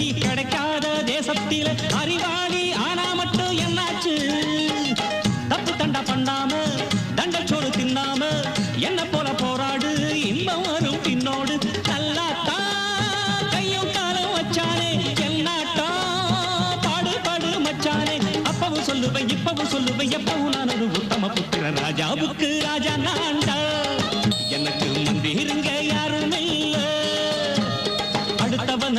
சக்தி கிடைக்காத தேசத்தில அறிவாளி ஆனா மட்டும் என்னாச்சு? தப்பு தண்டா பண்ணாம தண்டச்சோறு தின்னாம என்ன போல போராடு இன்பம் வரும் பின்னோடு. நல்லாத்தான் கையும் காலம் வச்சானே என்னாட்டா பாடுபாடு மச்சானே அப்பவும் சொல்லுவேன் இப்பவும் சொல்லுவேன் எப்பவும் நான் ஒரு உத்தம புத்திர ராஜாவுக்கு ராஜா நான் எனக்கு முந்தி இருங்க யாருமே இல்லை. அடுத்தவன